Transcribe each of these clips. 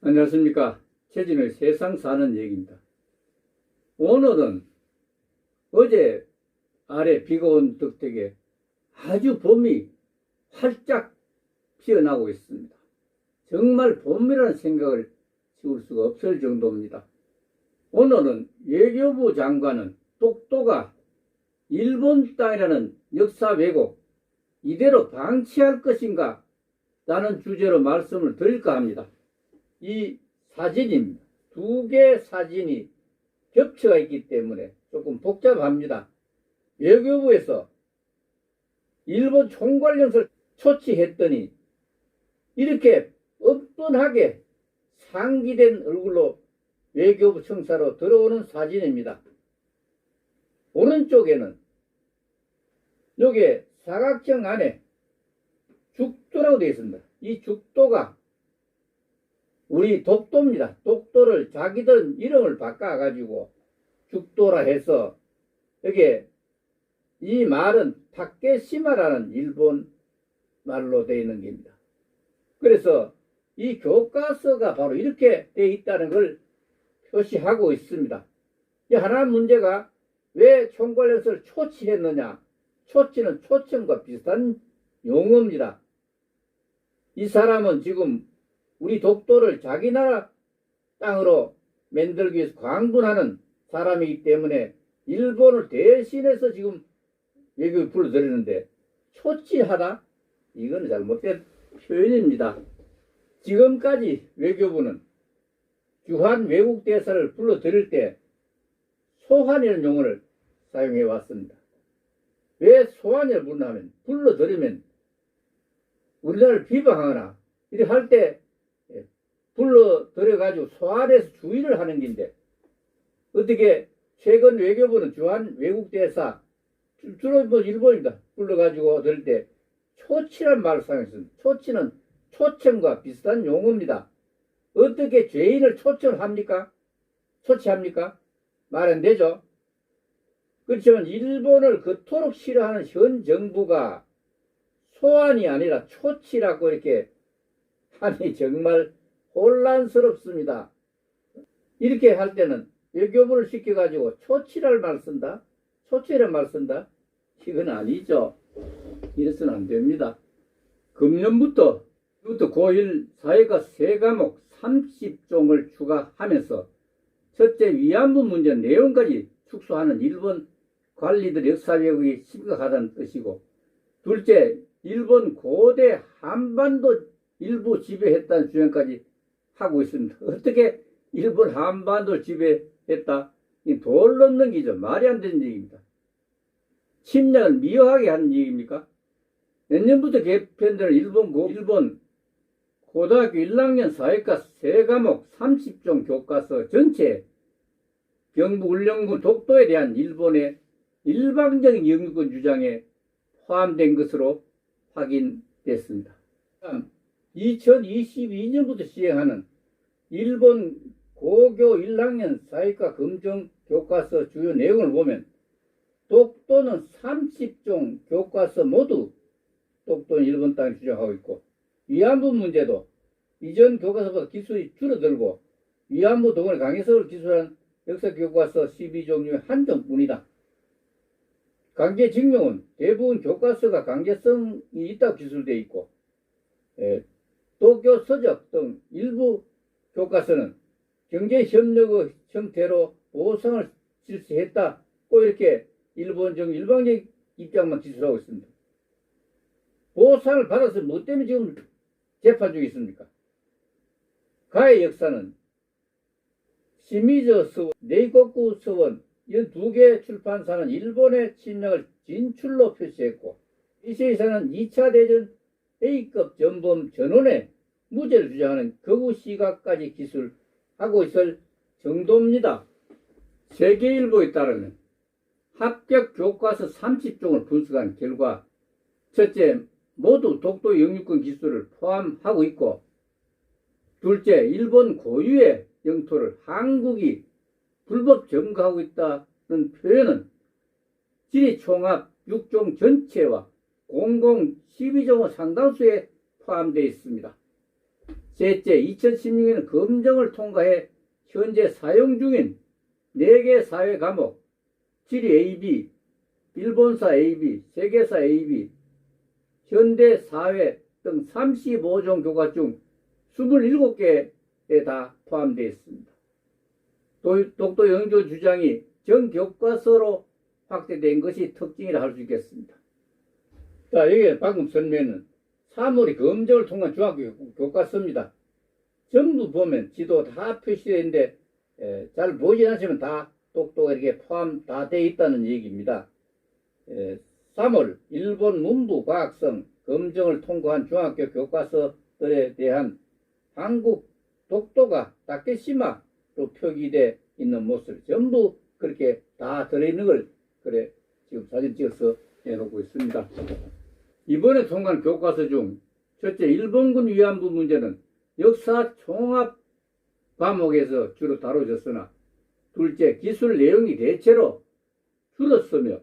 안녕하십니까. 최진의 세상 사는 얘기입니다. 오늘은 어제 아래 비가 온 덕택에 아주 봄이 활짝 피어나고 있습니다. 정말 봄이라는 생각을 지울 수가 없을 정도입니다. 오늘은 외교부 장관은 똑똑가 일본 땅이라는 역사 왜곡 이대로 방치할 것인가 라는 주제로 말씀을 드릴까 합니다. 이 사진입니다. 두 개의 사진이 겹쳐가 있기 때문에 조금 복잡합니다. 외교부에서 일본 총괄령설 초치했더니 이렇게 뻔뻔하게 상기된 얼굴로 외교부 청사로 들어오는 사진입니다. 오른쪽에는 요게 사각형 안에 죽도라고 되어 있습니다. 이 죽도가 우리 독도입니다. 독도를 자기들 이름을 바꿔가지고 죽도라 해서 여기에 이 말은 타케시마라는 일본 말로 되어 있는 겁니다. 그래서 이 교과서가 바로 이렇게 되어 있다는 걸 표시하고 있습니다. 이 하나 문제가 왜 총괄연설을 초치했느냐? 초치는 초청과 비슷한 용어입니다. 이 사람은 지금 우리 독도를 자기 나라 땅으로 만들기 위해서 광분하는 사람이기 때문에 일본을 대신해서 지금 외교에 불러들이는데 초치하다? 이건 잘못된 표현입니다. 지금까지 외교부는 주한 외국 대사를 불러들일 때 소환이라는 용어를 사용해 왔습니다. 왜 소환을 부르냐면 불러들이면 우리나라를 비방하거나 이렇게 할때 예, 불러들여가지고 소환해서 주의를 하는 긴데 어떻게 최근 외교부는 주한 외국 대사 주- 주로 뭐 일본입니다. 불러가지고 들 때 초치란 말을 사용했습니다. 초치는 초청과 비슷한 용어입니다. 어떻게 죄인을 초청합니까? 초치합니까? 말 안 되죠. 그렇지만 일본을 그토록 싫어하는 현 정부가 소환이 아니라 초치라고 이렇게 하니 정말 혼란스럽습니다. 이렇게 할 때는 외교부를 시켜가지고 초치랄 말 쓴다? 초치란 말 쓴다? 이건 아니죠. 이래서는 안 됩니다. 금년부터 부터 고1 사회과 세 과목 30종을 추가하면서 첫째 위안부 문제 내용까지 축소하는 일본 관리들 역사 왜곡이 심각하다는 뜻이고 둘째 일본 고대 한반도 일부 지배했다는 주장까지 하고 있습니다. 어떻게 일본 한반도를 지배했다? 이돌 넘는 기죠. 말이 안 되는 얘기입니다. 침략을 미화하게 하는 얘기입니까? 몇 년부터 개편되는 일본 고, 일본 고등학교 1학년 사회과 세 과목 30종 교과서 전체 경북 울령군 독도에 대한 일본의 일방적인 영유권 주장에 포함된 것으로 확인됐습니다. 2022년부터 시행하는 일본 고교 1학년 사회과 검정 교과서 주요 내용을 보면 독도는 30종 교과서 모두 독도는 일본 땅을 주장하고 있고 위안부 문제도 이전 교과서보다 기술이 줄어들고 위안부 동원의 강해석을 기술한 역사 교과서 12종 중에 한 종뿐이다. 강제징용은 대부분 교과서가 강제성이 있다고 기술되어 있고 에, 도쿄 서적 등 일부 교과서는 경제협력의 형태로 보상을 실시했다고 이렇게 일본적 일방적 입장만 기술하고 있습니다. 보상을 받아서 뭐 때문에 지금 재판 중에 있습니까? 가의 역사는 시미저 서원, 네이코쿠 서원 이런 두 개의 출판사는 일본의 침략을 진출로 표시했고 이세이사는 2차 대전 A급 전범 전원의 무죄를 주장하는 거구 시각까지 기술하고 있을 정도입니다. 세계일보에 따르면 합격 교과서 30종을 분석한 결과 첫째, 모두 독도 영유권 기술을 포함하고 있고 둘째, 일본 고유의 영토를 한국이 불법 점거하고 있다는 표현은 지리 총합 6종 전체와 공공 12종의 상당수에 포함되어 있습니다. 셋째, 2016년 검정을 통과해 현재 사용 중인 4개 사회 과목, 지리 AB, 일본사 AB, 세계사 AB, 현대 사회 등 35종 교과 중 27개에 다 포함되어 있습니다. 도- 독도 영조 주장이 전 교과서로 확대된 것이 특징이라 할 수 있겠습니다. 자, 여기 방금 설명은 3월이 검정을 통한 중학교 교과서입니다. 전부 보면 지도 다 표시되어 있는데 에, 잘 보지 않으시면 다 똑똑 이렇게 포함 다 되어 있다는 얘기입니다. 에, 3월 일본 문부 과학성 검정을 통과한 중학교 교과서들에 대한 한국 독도가 다케시마로 표기되어 있는 모습 전부 그렇게 다 들어있는 걸 그래 지금 사진 찍어서 해놓고 있습니다. 이번에 통과한 교과서 중 첫째 일본군 위안부 문제는 역사 종합 과목에서 주로 다뤄졌으나 둘째 기술 내용이 대체로 줄었으며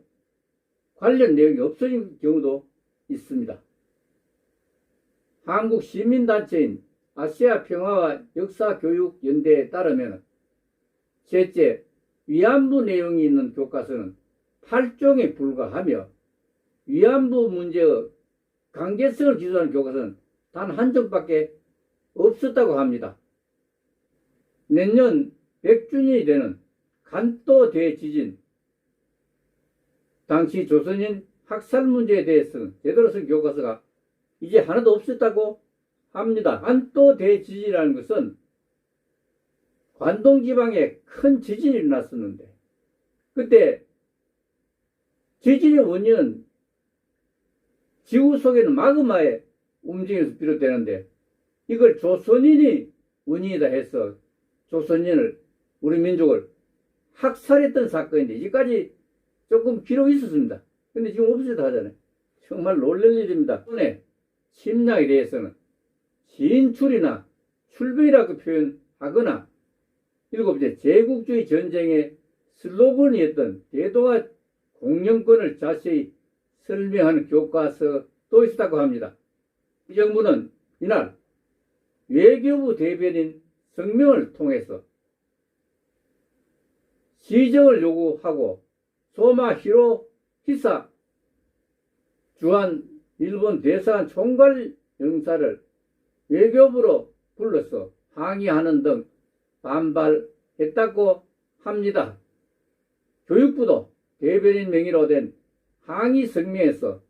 관련 내용이 없어진 경우도 있습니다. 한국 시민단체인 아시아 평화와 역사교육연대에 따르면 셋째 위안부 내용이 있는 교과서는 8종에 불과하며 위안부 문제의 관계성을 기술하는 교과서는 단 한 종밖에 없었다고 합니다. 내년 100주년이 되는 간도 대지진 당시 조선인 학살 문제에 대해서는 제대로 쓴 교과서가 이제 하나도 없었다고 합니다. 간도 대지진이라는 것은 관동 지방에 큰 지진이 일어났었는데 그때 지진의 원인은 지구 속에는 마그마의 움직임에서 비롯되는데 이걸 조선인이 원인이다 해서 조선인을 우리 민족을 학살했던 사건인데 이까지 조금 기록이 있었습니다. 근데 지금 없어졌다 하잖아요. 정말 놀랄 일입니다. 오늘 침략에 대해서는 진출이나 출병이라고 표현하거나 일곱째 제국주의 전쟁의 슬로건이었던 대동아 공영권을 자세히 설명하는 교과서도 있었다고 합니다. 이 정부는 이날 외교부 대변인 성명을 통해서 시정을 요구하고 소마 히로 히사 주한 일본 대사관 총괄 영사를 외교부로 불러서 항의하는 등 반발했다고 합니다. 교육부도 대변인 명의로 된 항의 성명에서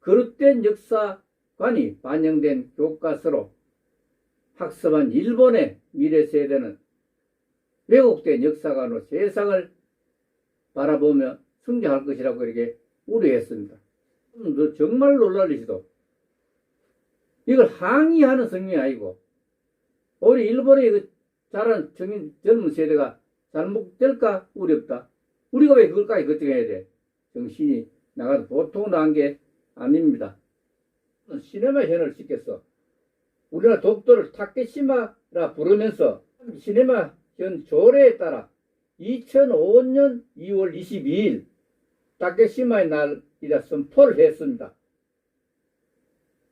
그릇된 역사관이 반영된 교과서로 학습한 일본의 미래 세대는 왜곡된 역사관으로 세상을 바라보며 성장할 것이라고 이렇게 우려했습니다. 음, 정말 놀랄리시도 이걸 항의하는 성명이 아니고 우리 일본의 그 자란 청인 젊은 세대가 잘못될까 우렵다. 우리가 왜 그걸까지 걱정해야 돼? 정신이 나가도 보통 나은 게 아닙니다. 시네마 현을 시켰어. 우리나라 독도를 타케시마라 부르면서 시네마 현 조례에 따라 2005년 2월 22일 타케시마의 날이라 선포를 했습니다.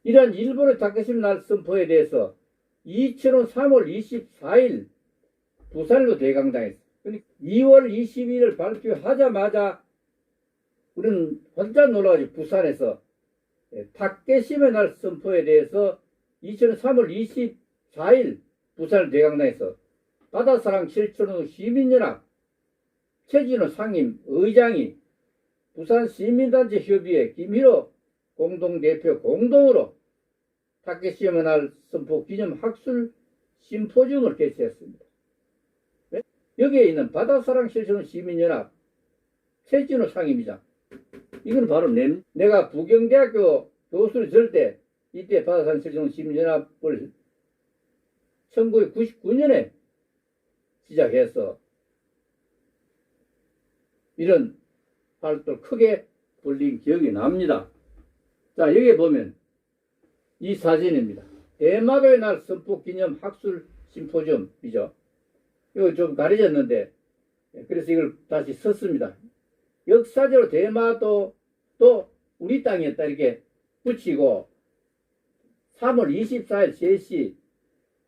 이러한 일본의 타케시마 날 선포에 대해서 2005년 3월 24일 부산으로 대강당했어. 2월 22일 발표하자마자 우리는 혼자 놀라가지고 부산에서 타케시마 날 선포에 대해서 2000년 3월 24일 부산 대강당에서 바다사랑 실천후 시민연합 최진호 상임 의장이 부산 시민단체 협의회 김희로 공동대표 공동으로 타케시마 날 선포 기념 학술 심포지움을 개최했습니다. 네? 여기에 있는 바다사랑 실천후 시민연합 최진호 상임이장 이건 바로 내, 내가 부경대학교 교수를 절때 이때 바다산 실천 시민연합을 1999년에 시작해서 이런 활동을 크게 벌린 기억이 납니다. 자, 여기 보면 이 사진입니다. 대마도의 날 선포 기념 학술 심포지엄이죠. 이거 좀 가려졌는데 예, 그래서 이걸 다시 썼습니다. 역사적으로 대마도 또 우리 땅이었다 이렇게 붙이고 3월 24일 제시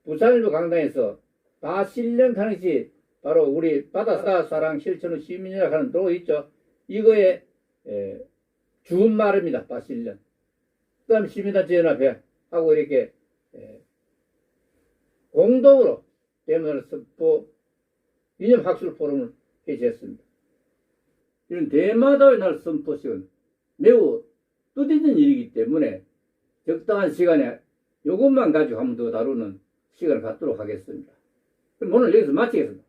부산일보 강당에서 바실령 당시 바로 우리 바다사 사랑 실천의 시민이라고 하는 도 있죠. 이거에 에, 주은 말입니다. 바실령. 그 다음 시민단체 연합회 하고 이렇게 에, 공동으로 대문을 선포 이념 학술 포럼을 개최했습니다. 이런 대마다의 날 선포식은 매우 뜻있는 일이기 때문에 적당한 시간에 이것만 가지고 한 번 더 다루는 시간을 갖도록 하겠습니다. 그럼 오늘 여기서 마치겠습니다.